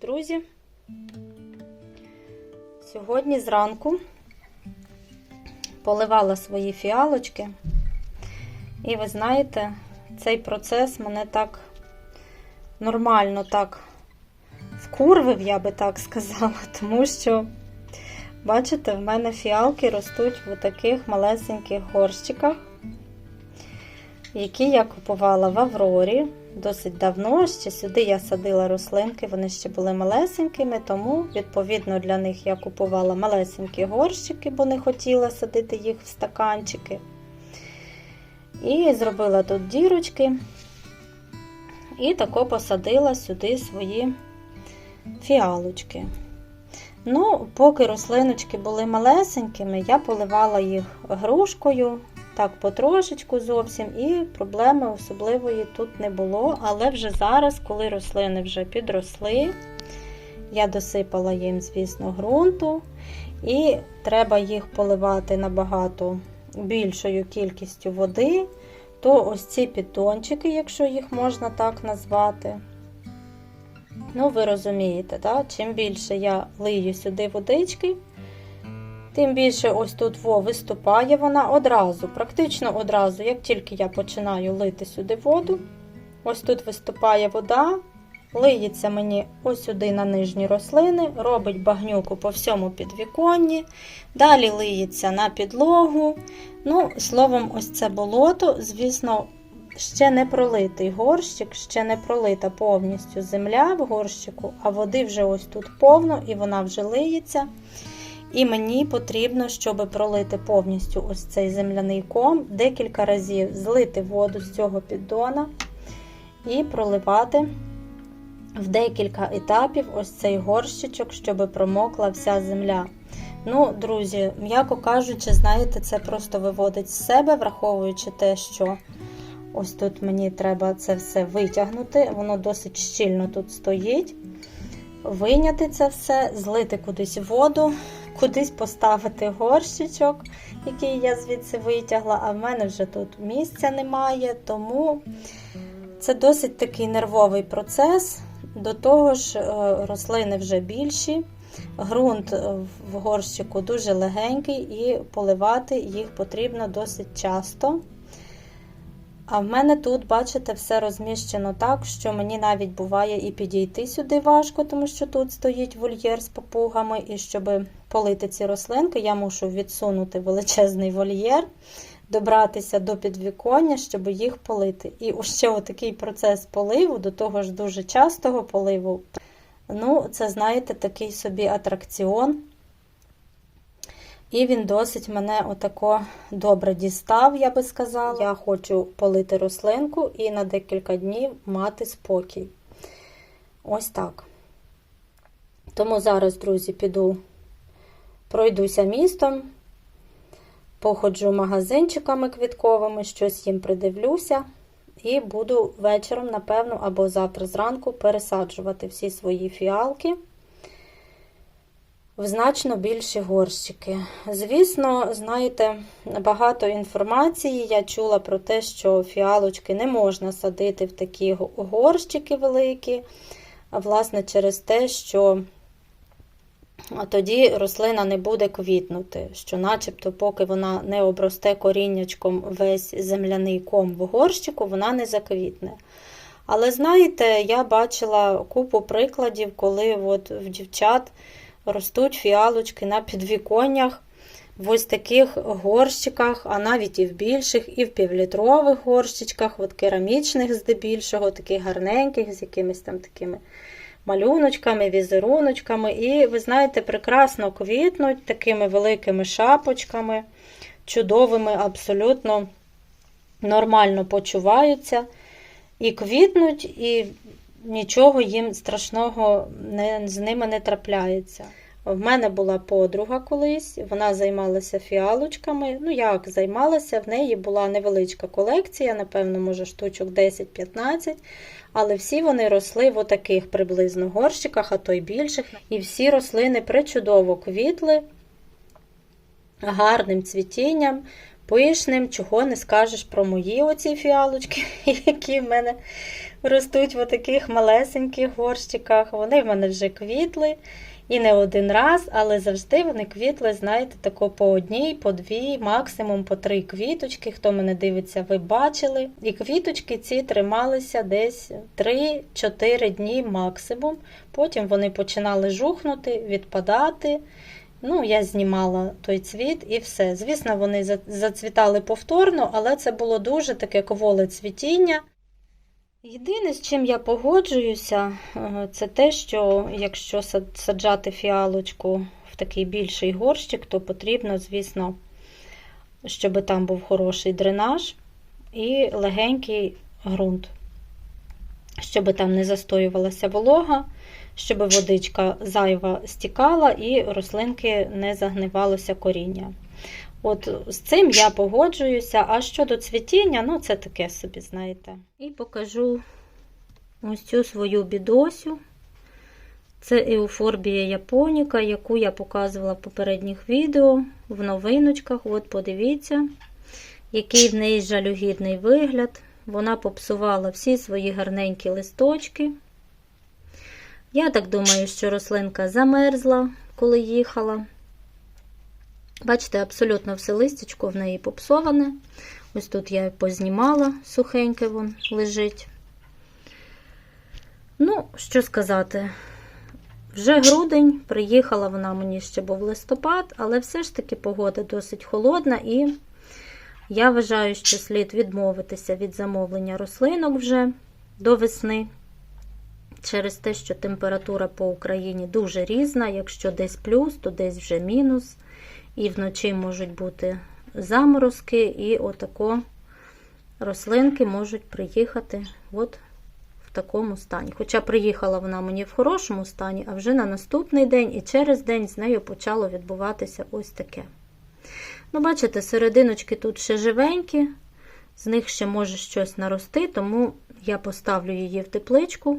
друзі! Сьогодні зранку поливала свої фіалочки, і ви знаєте, цей процес мене так нормально так вкурвив, я би так сказала, тому що, бачите, в мене фіалки ростуть в таких малесеньких горщиках, які я купувала в Аврорі досить давно. Ще сюди я садила рослинки, вони ще були малесенькими, тому, відповідно, для них я купувала малесенькі горщики, бо не хотіла садити їх в стаканчики. І зробила тут дірочки. І тако посадила сюди свої фіалочки. Ну, поки рослиночки були малесенькими, я поливала їх грушкою, так потрошечку зовсім, і проблеми особливої тут не було. Але вже зараз, коли рослини вже підросли, я досипала їм, звісно, ґрунту, і треба їх поливати набагато більшою кількістю води, то ось ці піддончики, якщо їх можна так назвати. Ну, ви розумієте, так? чим більше я лию сюди водички, тим більше ось тут во виступає вона одразу, практично одразу, як тільки я починаю лити сюди воду, ось тут виступає вода, лиється мені ось сюди на нижні рослини, робить багнюку по всьому підвіконні, далі лиється на підлогу. Ну, словом, ось це болото, звісно, ще не пролитий горщик, ще не пролита повністю земля в горщику, а води вже ось тут повно і вона вже лиється. І мені потрібно, щоб пролити повністю ось цей земляний ком, декілька разів злити воду з цього піддона і проливати в декілька етапів ось цей горщичок, щоб промокла вся земля. Ну, друзі, м'яко кажучи, знаєте, це просто виводить з себе, враховуючи те, що ось тут мені треба це все витягнути, воно досить щільно тут стоїть. Виняти це все, злити кудись воду, кудись поставити горщичок, який я звідси витягла, а в мене вже тут місця немає, тому це досить такий нервовий процес. До того ж, рослини вже більші, ґрунт в горщику дуже легенький, і поливати їх потрібно досить часто. А в мене тут, бачите, все розміщено так, що мені навіть буває і підійти сюди важко, тому що тут стоїть вольєр з папугами, і щоб полити ці рослинки, я мушу відсунути величезний вольєр, добратися до підвіконня, щоб їх полити. І ще отакий процес поливу, до того ж дуже частого поливу. Ну, це, знаєте, такий собі атракціон. І він досить мене отако добре дістав, я би сказала. Я хочу полити рослинку і на декілька днів мати спокій. Ось так. Тому зараз, друзі, піду, пройдуся містом, походжу магазинчиками квітковими, щось їм придивлюся. І буду вечором, напевно, або завтра зранку пересаджувати всі свої фіалки в значно більші горщики. Звісно, знаєте, багато інформації я чула про те, що фіалочки не можна садити в такі горщики великі, власне через те, що тоді рослина не буде квітнути, що начебто, поки вона не обросте коріннячком весь земляний ком в горщику, вона не заквітне. Але знаєте, я бачила купу прикладів, коли от в дівчат ростуть фіалочки на підвіконнях, в ось таких горщиках, а навіть і в більших, і в півлітрових горщичках, от керамічних здебільшого, таких гарненьких, з якимись там такими малюночками, візеруночками. І, ви знаєте, прекрасно квітнуть такими великими шапочками, чудовими, абсолютно нормально почуваються. І квітнуть, і нічого їм страшного не, з ними не трапляється. В мене була подруга колись, вона займалася фіалочками. Ну, як займалася, в неї була невеличка колекція, напевно, може, штучок 10-15. Але всі вони росли в отаких приблизно горщиках, а то й більших. І всі рослини причудово квітли, гарним цвітінням, пишним, чого не скажеш про мої оці фіалочки, які в мене ростуть в таких малесеньких горщиках. Вони в мене вже квітли. І не один раз, але завжди вони квітли, знаєте, тако по одній, по дві, максимум по три квіточки. Хто мене дивиться, ви бачили. І квіточки ці трималися десь 3-4 дні максимум. Потім вони починали жухнути, відпадати. Ну, я знімала той цвіт і все. Звісно, вони за- зацвітали повторно, але це було дуже таке коволе цвітіння. Єдине, з чим я погоджуюся, е, це те, що якщо саджати фіалочку в такий більший горщик, то потрібно, звісно, щоб там був хороший дренаж і легенький ґрунт, щоб там не застоювалася волога, щоб водичка зайва стікала і рослинки не загнивалося коріння. От з цим я погоджуюся. А щодо цвітіння, ну це таке собі, знаєте. І покажу ось цю свою бідосю. Це еуфорбія японіка, яку я показувала в попередніх відео в новиночках. От подивіться, який в неї жалюгідний вигляд. Вона попсувала всі свої гарненькі листочки. Я так думаю, що рослинка замерзла, коли їхала. Бачите, абсолютно все листячко в неї попсоване. Ось тут я познімала, сухеньке вон лежить. Ну, що сказати, вже грудень, приїхала вона мені ще був листопад, але все ж таки погода досить холодна, і я вважаю, що слід відмовитися від замовлення рослинок вже до весни. Через те, що температура по Україні дуже різна. Якщо десь плюс, то десь вже мінус. І вночі можуть бути заморозки, і отако рослинки можуть приїхати от в такому стані. Хоча приїхала вона мені в хорошому стані, а вже на наступний день і через день з нею почало відбуватися ось таке. Ну, бачите, серединочки тут ще живенькі, з них ще може щось нарости, тому я поставлю її в тепличку,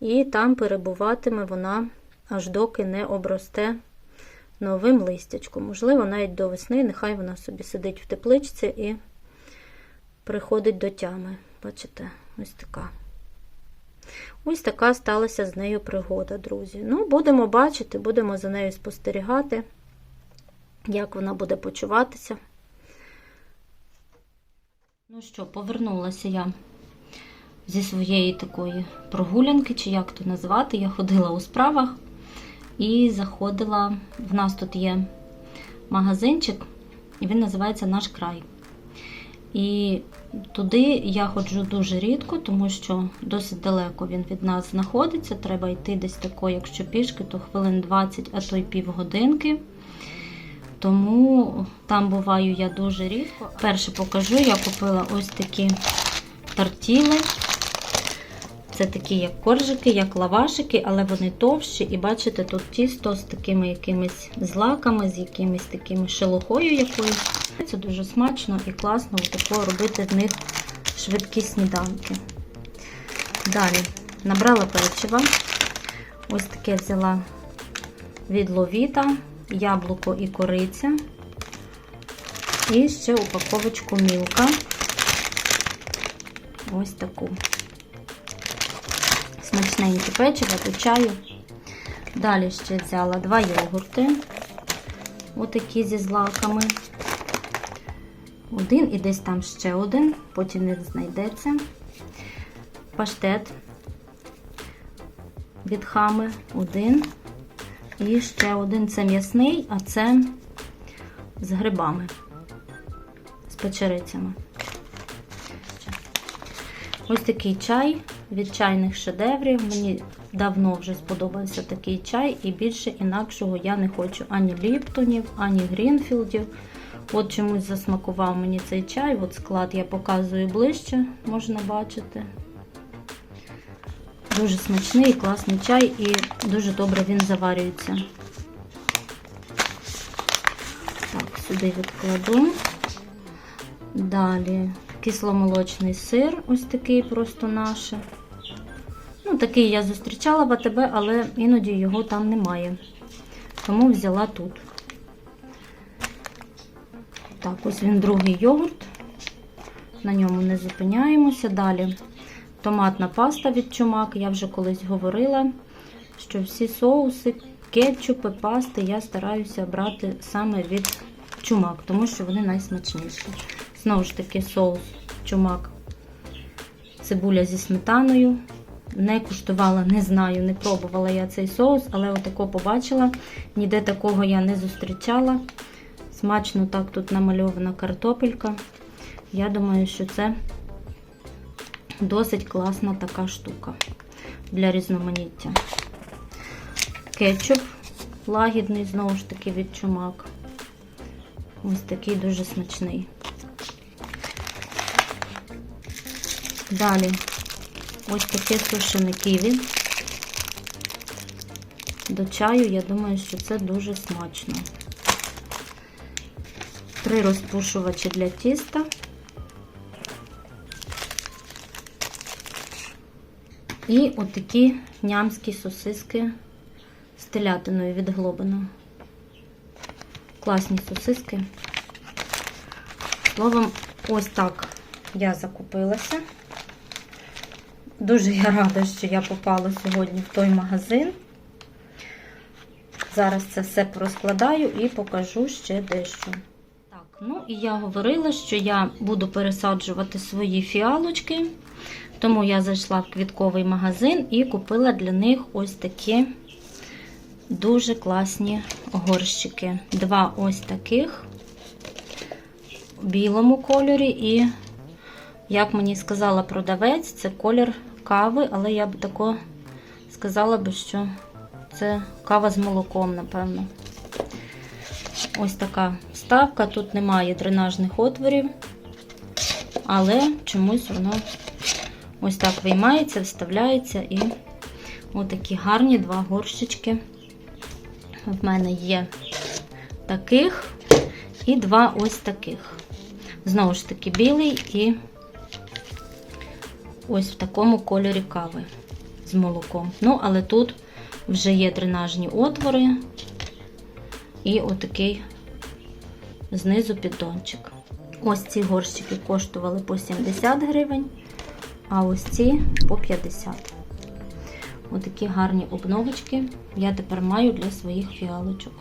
і там перебуватиме вона аж доки не обросте новим листячком. Можливо, навіть до весни, нехай вона собі сидить в тепличці і приходить до тями. Бачите, ось така. Ось така сталася з нею пригода, друзі. Ну, будемо бачити, будемо за нею спостерігати, як вона буде почуватися. Ну що, повернулася я зі своєї такої прогулянки, чи як то назвати. Я ходила у справах і заходила. В нас тут є магазинчик, і він називається Наш край. І туди я ходжу дуже рідко, тому що досить далеко він від нас знаходиться. Треба йти десь тако, якщо пішки, то хвилин 20, а то й півгодинки. Тому там буваю я дуже рідко. Перше покажу, я купила ось такі тартіли. Це такі, як коржики, як лавашики, але вони товщі. І бачите, тут тісто з такими якимись злаками, з якимись такими шелухою якоюсь. Це дуже смачно і класно тако робити в них швидкі сніданки. Далі набрала печива. Ось таке взяла від ловіта, яблуко і кориця. І ще упаковочку мілка. Ось таку смачненьке печиво до чаю. Далі ще взяла два йогурти, отакі зі злаками. Один і десь там ще один, потім не знайдеться. Паштет від хами один. І ще один це м'ясний, а це з грибами, з печерицями. Ось такий чай від чайних шедеврів. Мені давно вже сподобався такий чай, і більше інакшого я не хочу ані ліптонів, ані грінфілдів. От чомусь засмакував мені цей чай. От склад я показую ближче, можна бачити. Дуже смачний, і класний чай і дуже добре він заварюється. Так, сюди відкладу. Далі кисломолочний сир, ось такий просто наш. Ну, такий я зустрічала в АТБ, але іноді його там немає. Тому взяла тут. Так, ось він другий йогурт. На ньому не зупиняємося. Далі томатна паста від чумак. Я вже колись говорила, що всі соуси, кетчупи, пасти я стараюся брати саме від чумак, тому що вони найсмачніші. Знову ж таки, соус чумак, цибуля зі сметаною. Не куштувала, не знаю, не пробувала я цей соус, але отако побачила. Ніде такого я не зустрічала. Смачно так тут намальована картопелька. Я думаю, що це досить класна така штука для різноманіття. Кетчуп лагідний, знову ж таки, від чумак. Ось такий дуже смачний. Далі ось таке сушене ківі. До чаю, я думаю, що це дуже смачно. Три розпушувачі для тіста. І отакі нямські сосиски з телятиною від Глобина. Класні сосиски. Словом, ось так я закупилася. Дуже я рада, що я попала сьогодні в той магазин. Зараз це все порозкладаю і покажу ще дещо. Так, ну і я говорила, що я буду пересаджувати свої фіалочки. Тому я зайшла в квітковий магазин і купила для них ось такі дуже класні горщики. Два ось таких в білому кольорі, і, як мені сказала продавець, це колір кави, але я б тако сказала би, що це кава з молоком, напевно. Ось така вставка. Тут немає дренажних отворів, але чомусь воно ось так виймається, вставляється і отакі гарні два горщички. В мене є таких і два ось таких. Знову ж таки, білий і ось в такому кольорі кави з молоком. Ну, але тут вже є дренажні отвори і отакий знизу піддончик. Ось ці горщики коштували по 70 гривень, а ось ці по 50. Отакі гарні обновочки я тепер маю для своїх фіалочок.